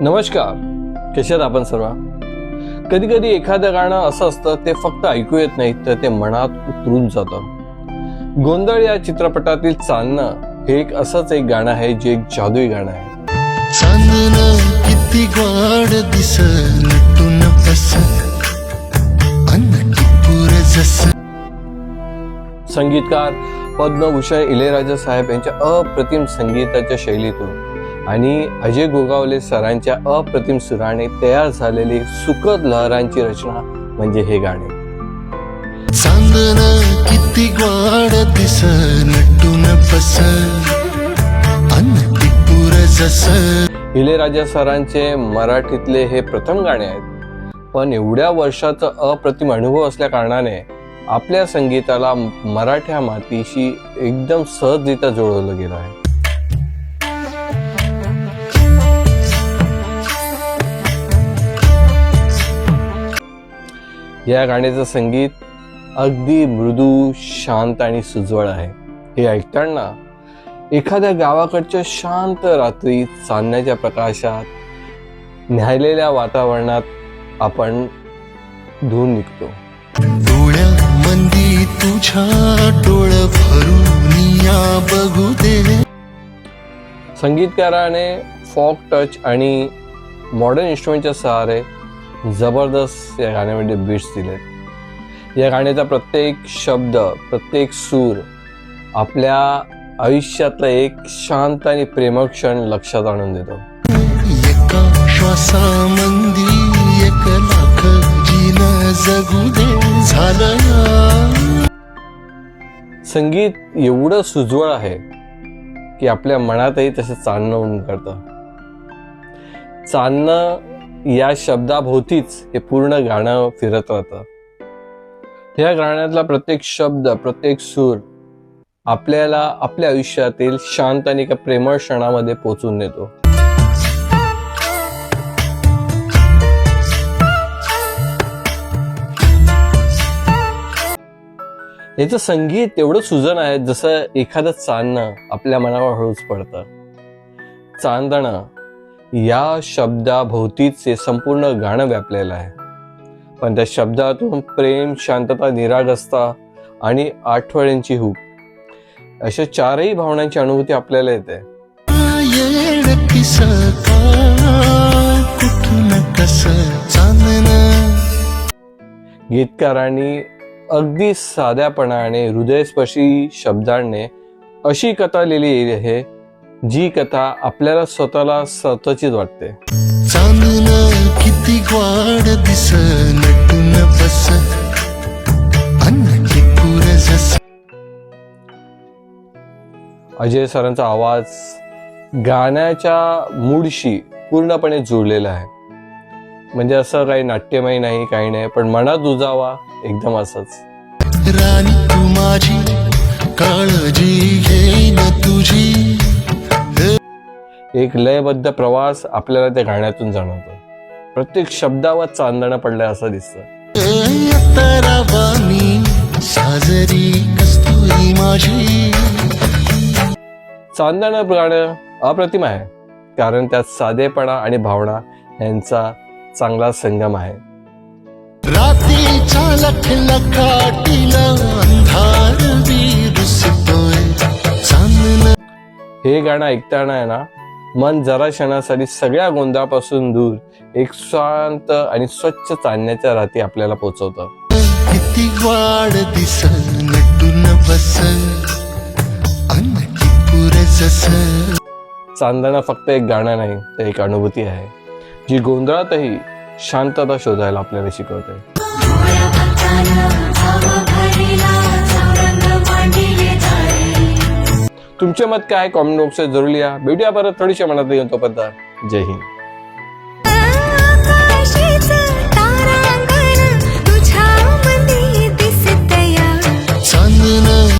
नमस्कार. कसे आहात आपण सर्व? कधी कधी एखादं गाणं असं असतं ते फक्त ऐकू येत नाही तर ते मनात उतरून जातं. गोंधळ या चित्रपटातील चालणं हे एक असंच एक गाणं आहे जे एक जादुई गाणं आहे. चांदणं किती गोड दिस नटून बस संगीतकार पद्मभूषण इளைयराजा साहेब यांच्या अप्रतिम संगीताच्या शैलीतून आणि अजय गोगावले सरांच्या अप्रतिम सुराने तयार झालेली सुखद लहरांची रचना म्हणजे हे गाणे. चांदणं किती गोड दिस नटून जस. इளைयराजा सरांचे मराठीतले हे प्रथम गाणे आहेत. पण एवढ्या वर्षाचा अप्रतिम अनुभव असल्या कारणाने आपल्या संगीताला मराठ्या मातीशी एकदम सहजरित्या जुळवलं गेलं आहे. या गाण्याचं संगीत अगदी मृदू शांत आणि सुजवळ आहे. हे ऐकताना एखाद्या गावाकडच्या शांत रात्री चांदण्याच्या प्रकाशात न्यायलेल्या वातावरणात आपण धुवून निघतो. मंदी तुझ्या डोळ भरून या बघू दे. संगीतकाराने फॉक टच आणि मॉडर्न इन्स्ट्रुमेंटच्या सहारे जबरदस्त या गाण्यामध्ये बीट्स दिलेत या गाण्याचा प्रत्येक शब्द प्रत्येक सूर आपल्या आयुष्यातला एक शांत आणि प्रेमळ क्षण लक्षात आणून देतो. संगीत एवढं सुजवळ आहे की आपल्या मनातही तसं चालणं होऊन करतं. चालणं या शब्दाभोवतीच हे पूर्ण गाणं फिरत राहतं या गाण्यातला प्रत्येक शब्द प्रत्येक सूर आपल्याला आपल्या आयुष्यातील शांत आणि एका प्रेमळ क्षणामध्ये पोचून नेतो. याचं संगीत एवढं सुजन आहे जसं एखादं चांदणं आपल्या मनावर हळूच पडतं. चांदणं या शब्दाभोवतीच संपूर्ण गाणं व्यापलेलं आहे. पण त्या शब्दातून प्रेम शांतता निरागसता आणि आठवड्यांची हुक अशा चारही भावनांची अनुभूती आपल्याला येते. गीतकारांनी अगदी साध्यापणाने हृदयस्पर्शी शब्दांनी अशी कथा लिहिली आहे जी कथा आपल्याला स्वतःला स्वतःचीच वाटते. चांदणं किती गोड दिस नटून बस. अजय सरांचा आवाज गाण्याच्या मूडशी पूर्णपणे जुळलेला आहे. म्हणजे असं काही नाट्यमय नाही काही नाही पण मनात दुजावा एकदम असंच. राणी तू माझी काळजी घेईन तुझी. एक लयबद्ध प्रवास आपल्याला त्या गाण्यातून जाणवतो. प्रत्येक शब्दावर चांदणं पडलंय असं दिसतं. चांदणं गाणं अप्रतिम आहे कारण त्यात साधेपणा आणि भावना यांचा चांगला संगम आहे. हे गाणं ऐकताना आहे ना मन जरा क्षणासाठी सगळ्या गोंधळापासून दूर एक शांत आणि स्वच्छ चांदण्याच्या राती आपल्याला पोचवतं. किती वाढ चांदणं फक्त एक गाणं नाही तर एक अनुभूती आहे जी गोंधळातही शांतता शोधायला आपल्याला शिकवते. तुमचे मत काय? कॉमेंट बॉक्सवर जरूर लिहा. भेटूया परत थोडीशा मनात येऊन तोपर्यंत. जय हिंद.